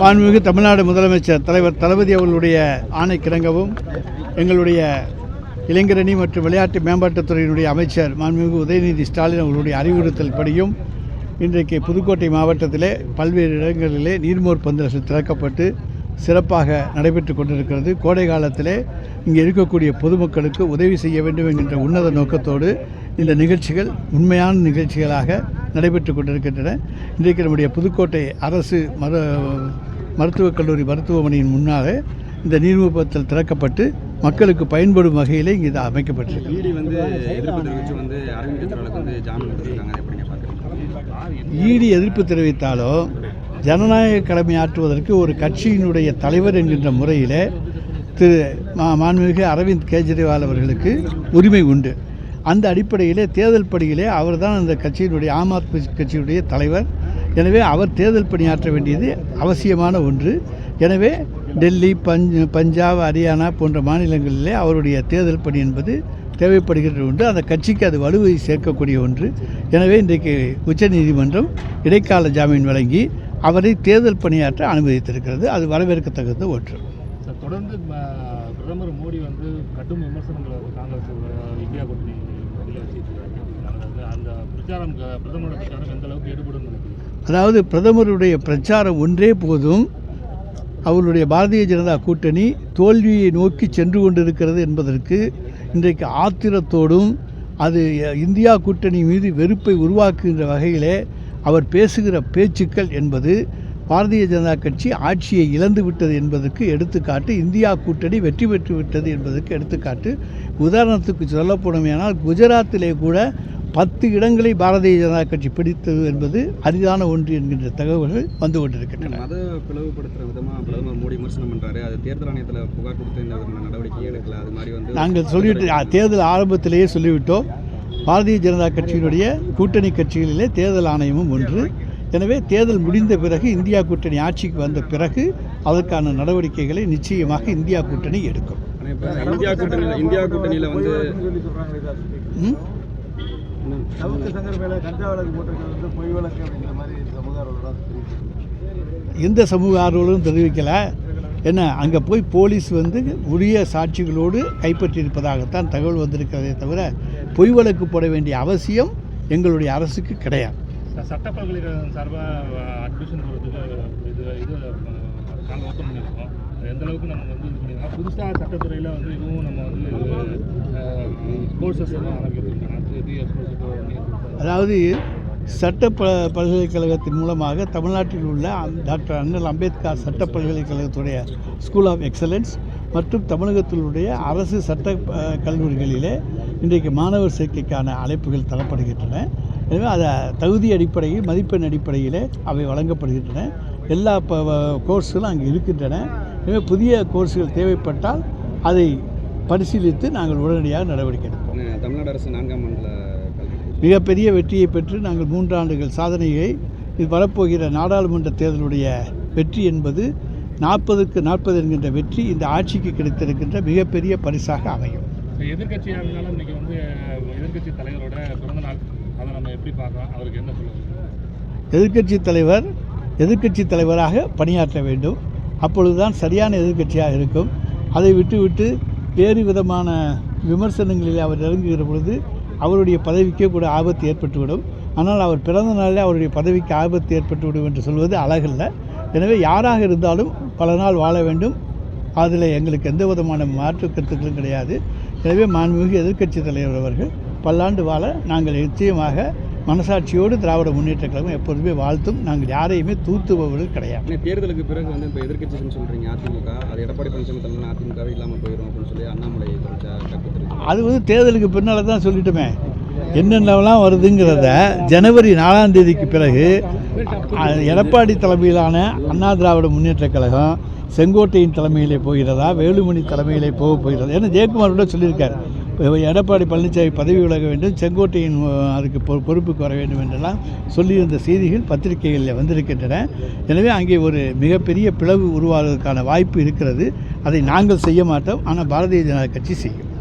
மாண்புமிகு தமிழ்நாடு முதலமைச்சர் தலைவர் தளபதி அவர்களுடைய ஆணைக்கிணங்கவும் எங்களுடைய இளைஞரணி மற்றும் விளையாட்டு மேம்பாட்டுத்துறையினுடைய அமைச்சர் மாண்புமிகு உதயநிதி ஸ்டாலின் அவர்களுடைய அறிவுறுத்தல் படியும். இன்றைக்கு புதுக்கோட்டை மாவட்டத்திலே பல்வேறு இடங்களிலே நீர்மோர் பந்தல்கள் திறக்கப்பட்டு சிறப்பாக நடைபெற்று கொண்டிருக்கிறது. கோடை காலத்திலே இங்கே இருக்கக்கூடிய பொதுமக்களுக்கு உதவி செய்ய வேண்டும் என்கின்ற உன்னத நோக்கத்தோடு இந்த நிகழ்ச்சிகள் உண்மையான நிகழ்ச்சிகளாக நடைபெற்று கொண்டிருக்கின்றன. இன்றைக்கு நம்முடைய புதுக்கோட்டை அரசு மரு மருத்துவக் கல்லூரி மருத்துவமனையின் முன்னாலே இந்த நீர்மூப்பத்தில் திறக்கப்பட்டு மக்களுக்கு பயன்படும் வகையிலே இங்கே இது அமைக்கப்பட்டிருக்கு. ஈடி எதிர்ப்பு தெரிவித்தாலோ ஜனநாயக கடமை ஆற்றுவதற்கு ஒரு கட்சியினுடைய தலைவர் என்கின்ற முறையில் திரு மா மாண்புமிகு அரவிந்த் கெஜ்ரிவால் அவர்களுக்கு உரிமை உண்டு. அந்த அடிப்படையிலே தேர்தல் பணியிலே அவர்தான் அந்த கட்சியினுடைய ஆம் ஆத்மி கட்சியினுடைய தலைவர். எனவே அவர் தேர்தல் பணியாற்ற வேண்டியது அவசியமான ஒன்று. எனவே டெல்லி பஞ்ச் பஞ்சாப் ஹரியானா போன்ற மாநிலங்களிலே அவருடைய தேர்தல் பணி என்பது தேவைப்படுகின்ற ஒன்று. அந்த கட்சிக்கு அது வலுவை சேர்க்கக்கூடிய ஒன்று. எனவே இன்றைக்கு உச்சநீதிமன்றம் இடைக்கால ஜாமீன் வழங்கி அவரை தேர்தல் பணியாற்ற அனுமதித்திருக்கிறது. அது வரவேற்கத்தக்கது ஒன்று. தொடர்ந்து பிரதமர் மோடி வந்து கடும் விமர்சனங்களை காங்கிரஸ் இந்தியா கூட்டணி வெளியில் வச்சுட்டு இருக்காங்க அந்த- அந்த பிரச்சாரம் க- பிரதமரோட பிரச்சாரம் எந்த அளவுக்கு ஈடுபடும் நினைக்கிறீங்க? அதாவது பிரதமருடைய பிரச்சாரம் ஒன்றே போதும். அவருடைய பாரதிய ஜனதா கூட்டணி தோல்வியை நோக்கி சென்று கொண்டிருக்கிறது என்பதற்கு இன்றைக்கு ஆத்திரத்தோடும் அது இந்தியா கூட்டணி மீது வெறுப்பை உருவாக்குகின்ற வகையிலே அவர் பேசுகிற பேச்சுக்கள் என்பது பாரதிய ஜனதா கட்சி ஆட்சியை இழந்து விட்டது என்பதற்கு எடுத்துக்காட்டு இந்தியா கூட்டணி வெற்றி பெற்று விட்டது என்பதற்கு எடுத்துக்காட்டு. உதாரணத்துக்கு சொல்லப்படுமேயானால் குஜராத்திலே கூட பத்து இடங்களை பாரதிய ஜனதா கட்சி பிடித்தது என்பது அரிதான ஒன்று என்கின்ற தகவல்கள் வந்து கொண்டிருக்கின்றன. மத பிளவுபடுத்துகிற விதமாக பிரதமர் மோடி விமர்சனம் பண்ணுறாரு அது தேர்தல் ஆணையத்தில் புகார் கொடுத்து இந்த நடவடிக்கை எடுக்கல. அது மாதிரி வந்து நாங்கள் சொல்லிவிட்டு தேர்தல் ஆரம்பத்திலேயே சொல்லிவிட்டோம். பாரதிய ஜனதா கட்சியினுடைய கூட்டணி கட்சிகளிலே தேர்தல் ஆணையமும் ஒன்று. எனவே தேர்தல் முடிந்த பிறகு இந்தியா கூட்டணி ஆட்சிக்கு வந்த பிறகு அதற்கான நடவடிக்கைகளை நிச்சயமாக இந்தியா கூட்டணி எடுக்கும். இந்தியா கூட்டணியில் இந்தியா கூட்டணியில் வந்து எந்த சமூக ஆர்வலரும் தெரிவிக்கலை. என்ன அங்கே போய் போலீஸ் வந்து உரிய சாட்சிகளோடு கைப்பற்றியிருப்பதாகத்தான் தகவல் வந்திருக்கிறதே தவிர பொய் வழக்கு போட வேண்டிய அவசியம் எங்களுடைய அரசுக்கு கிடையாது ச- சட்ட பல்கலைக்கழகம் சார்பாக அட்மிஷன் போகிறதுக்கு இது இது நாங்கள் ஓப்பன் பண்ணியிருக்கோம் எந்த அளவுக்கு நம்ம வந்து இது பண்ணியிருக்கோம் புதுசாக சட்டத்துறையில் வந்து இதுவும் நம்ம வந்து கோர்சஸ் எல்லாம் ஆரம்பிச்சிருக்காங்க புதிய கோர்சஸ் அதாவது சட்ட ப பல்கலைக்கழகத்தின் மூலமாக தமிழ்நாட்டில் உள்ள டாக்டர் அண்ணல் அம்பேத்கர் சட்ட பல்கலைக்கழகத்துடைய ஸ்கூல் ஆஃப் எக்ஸலன்ஸ் மற்றும் தமிழகத்தினுடைய அரசு சட்ட கல்லூரிகளிலே இன்றைக்கு மாணவர் சேர்க்கைக்கான அழைப்புகள் தரப்படுகின்றன. எனவே அதை தகுதி அடிப்படையில் மதிப்பெண் அடிப்படையில் அவை வழங்கப்படுகின்றன. எல்லா ப கோர்ஸ்களும் அங்கே இருக்கின்றன. எனவே புதிய கோர்ஸ்கள் தேவைப்பட்டால் அதை பரிசீலித்து நாங்கள் உடனடியாக நடவடிக்கை எடுப்போம். தமிழ்நாடு அரசு நான்காம் மண்டல மிகப்பெரிய வெற்றியை பெற்று நாங்கள் மூன்று ஆண்டுகள் சாதனையை இது வரப்போகிற நாடாளுமன்ற தேர்தலுடைய வெற்றி என்பது நாற்பதுக்கு நாற்பது என்கின்ற வெற்றி இந்த ஆட்சிக்கு கிடைத்திருக்கின்ற மிகப்பெரிய பரிசாக அமையும். எதிர்கட்சியாக இருந்தாலும் இன்னைக்கு வந்து எதிர்கட்சி தலைவரோட பிறந்த நாள். அதை நம்ம எப்படி பார்க்கலாம்? அவருக்கு என்ன தலைவர் எதிர்க்கட்சி தலைவராக பணியாற்ற வேண்டும். அப்பொழுதுதான் சரியான எதிர்க்கட்சியாக இருக்கும். அதை விட்டுவிட்டு வேறு விதமான விமர்சனங்களில் அவர் இறங்குகிற பொழுது அவருடைய பதவிக்கே கூட ஆபத்து ஏற்பட்டுவிடும். ஆனால் அவர் பிறந்த நாளில் அவருடைய பதவிக்கு ஆபத்து ஏற்பட்டுவிடும் என்று சொல்வது அழகல்ல. எனவே யாராக இருந்தாலும் பல நாள் வாழ வேண்டும். அதில் எங்களுக்கு எந்த விதமான மாற்று கருத்துக்களும் கிடையாது. எனவே மாண்புமிகு எதிர்க்கட்சி தலைவர் அவர்கள் பல்லாண்டு வாழ நாங்கள் நிச்சயமாக மனசாட்சியோடு திராவிட முன்னேற்ற கழகம் எப்போதுமே வாழ்த்தும். நாங்கள் யாரையுமே தூத்துபவர்கள் கிடையாது. தேர்தலுக்கு பிறகு வந்து இப்போ எதிர்க்கட்சின்னு சொல்கிறீங்க அதிமுக அது எடப்பாடி பழனிசாமி தலைமையில் அதிமுகவே இல்லாமல் போயிடும் அப்படின்னு சொல்லி அண்ணாமலை அது வந்து தேர்தலுக்கு பின்னால் தான் சொல்லிட்டோமே. என்னென்னலாம் வருதுங்கிறத ஜனவரி நாலாம் தேதிக்கு பிறகு எடப்பாடி தலைமையிலான அண்ணா திராவிட முன்னேற்ற கழகம் செங்கோட்டையின் தலைமையிலே போகிறதா வேலுமணி தலைமையிலே போக போகிறதா ஏன்னா ஜெயக்குமார் கூட சொல்லியிருக்கார். எடப்பாடி பழனிசாமி பதவி விலக வேண்டும் செங்கோட்டையின் அதுக்கு பொ- பொறுப்புக்கு வர வேண்டும் என்றெல்லாம் சொல்லியிருந்த செய்திகள் பத்திரிகைகளில் வந்திருக்கின்றன. எனவே அங்கே ஒரு மிகப்பெரிய பிளவு உருவாவதற்கான வாய்ப்பு இருக்கிறது. அதை நாங்கள் செய்ய மாட்டோம். ஆனால் பாரதிய ஜனதா கட்சி செய்யும்.